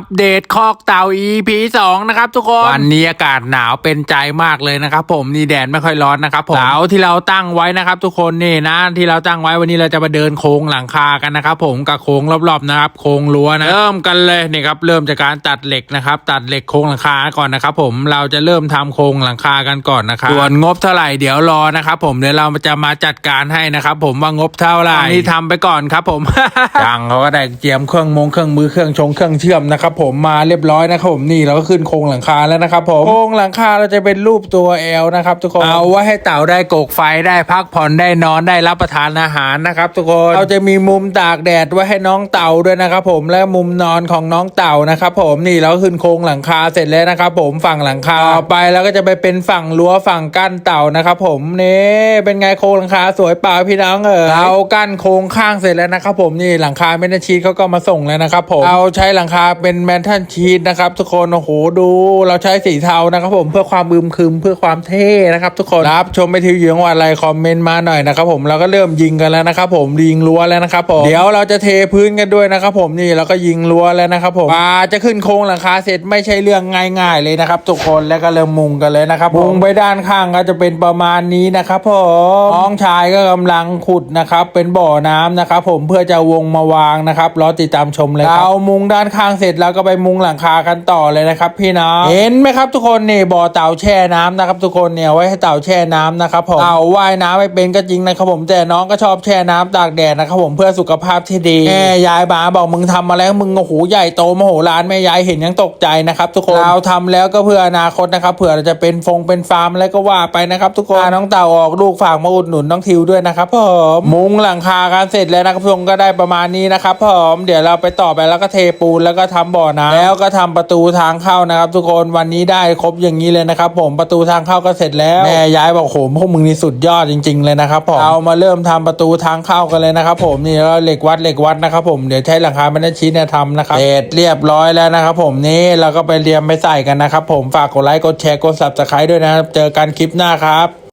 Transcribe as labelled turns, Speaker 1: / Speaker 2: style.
Speaker 1: อัปเดตคอกเต่า EP 2นะครับทุกคน วันนี้อากาศหนาวเป็นใจมากเลยนะครับผมนี่แดดไม่ค่อยร้อนนะครับผมเสาที่เราตั้งไว้นะครับ ทุกคนนี่นะที่เราตั้งไว้วันนี้เราจะมาเดินโค้งหลังคากันนะครับผมกับโค้งรอบๆนะครับโค้งรั้วนะเริ่มกันเลยนี่ครับเริ่มจากการตัดเหล็กนะครับตัดเหล็กโค้งหลังคาก่อนนะครับผมเราจะเริ่มทำโค้งหลังคากันก่อนนะครับส่วนงบเท่าไหร่เดี๋ยวรอนะครับผมเดี๋ยวเราจะมาจัดการให้นะครับผมว่างบเท่าไหร่นี่ทำไปก่อนครับผมจังเขาก็ได้เตรียมเครื่องมงเครื่องมือเครื่องชงเครื่องเชื่อมนะครับผมมาเรียบร้อยนะครับผมนี่เราก็ขึ้นโครงหลังคาแล้วนะครับผมโครงหลังคาเราจะเป็นรูปตัวแอลนะครับทุกคนเอาไว้ให้เต่าได้โกกไฟได้พักผ่อนได้นอนได้รับประทานอาหารนะครับ ทุกคนเราจะมีมุมตากแดดไว้ให้น้องเต่าด้วยนะครับผมและมุมนอนของน้องเต่านะครับผมนี่เราก็ขึ้นโครงหลังคาเสร็จแล้วนะครับผมฝั่งหลังคาต่อไปแล้วก็จะไปเป็นฝั่งรั้วฝั่งกั้นเต่านะครับผมนี่เป็นไงโครงหลังคาสวยเปล่าพี่น้องเออเรากั้นโครงข้างเสร็จแล้วนะครับผมนี่หลังคาเมทัลชีทเขาก็มาส่งแล้วนะครับผมเราใช้หลังคาเป็นแมนทัลชีทนะครับทุกคนโอ้โหดูเราใช้สีเทานะครับผมเพื่อความบึมคึมเพื่อความเท่นะครับทุกคนรับชมไปทีวีของอะไรคอมเมนต์มาหน่อยนะครับผมเราก็เริ่มยิงกันแล้วนะครับผมยิงรั้วแล้วนะครับผมเดี๋ยวเราจะเทพื้นกันด้วยนะครับผมนี่เราก็ยิงรั้วแล้วนะครับผมมาจะขึ้นโครงหลังคาเสร็จไม่ใช่เรื่องง่าย ๆ เลยนะครับ ทุกคนแล้วก็เริ่มมุงกันเลยนะครับมุงไปด้านข้างก็จะเป็นประมาณนี้นะครับผมน้องชายก็กำลังขุดนะครับเป็นบ่อน้ำนะครับผมเพื่อจะวงมาวางนะครับรอติดตามชมเลยครับเรามุงด้านข้างเสร็จแล้วก็ไปมุงหลังคากันต่อเลยนะครับพี่น้องเห็นไหมครับทุกคนนี่บ่อเต่าแช่น้ำนะครับทุกคนเนี่ยไว้ให้เต่าแช่น้ำนะครับผมเต่าว่ายน้ำไม่เป็นก็จริงนะครับผมแต่น้องก็ชอบแช่น้ำตากแดดนะครับผมเพื่อสุขภาพที่ดีแม่ยายบาบอกมึงทำมาแล้วมึงโอ้โหใหญ่โตมโหฬารแม่ยายเห็นยังตกใจนะครับทุกคนเราทำแล้วก็เพื่ออนาคตนะครับเผื่อเราจะเป็นฟงเป็นฟาร์มอะไรก็ว่าไปนะครับทุกคนพาน้องเต่าออกลูกฝากมาอุดหนุนน้องทิวด้วยนะครับผมมุงหลังคากันเสร็จแล้วนะครับทุกคนก็ได้ประมาณนี้นะครับผมเดี๋ยวเราไปต่อไปแล้วก็เทปูนแล้วก็ทำบ่อน้ำแล้วก็ทำประตูทางเข้านะครับ ทุกคนวันนี้ได้ครบอย่างนี้เลยนะครับผมประตูทางเข้าก็เสร็จแล้วแม่ยายบอกโหพวกมึงนี่สุดยอดจริง ๆ เลยนะครับผมเรามาเริ่มทำประตูทางเข้ากันเลยนะครับ ผมนี่เราเหล็กวัดเหล็กวัดนะครับ ผมเดี๋ยวใช้หลังคาแมนชีสเนี่ยทำนะครับเสร็จเรียบร้อยแล้วนะครับ ผมนี่เราก็ไปเรียมไปใส่กันนะครับ ผมฝากกดไลค์กดแชร์กด subscribe ด้วยนะครับเจอกันคลิปหน้าครับ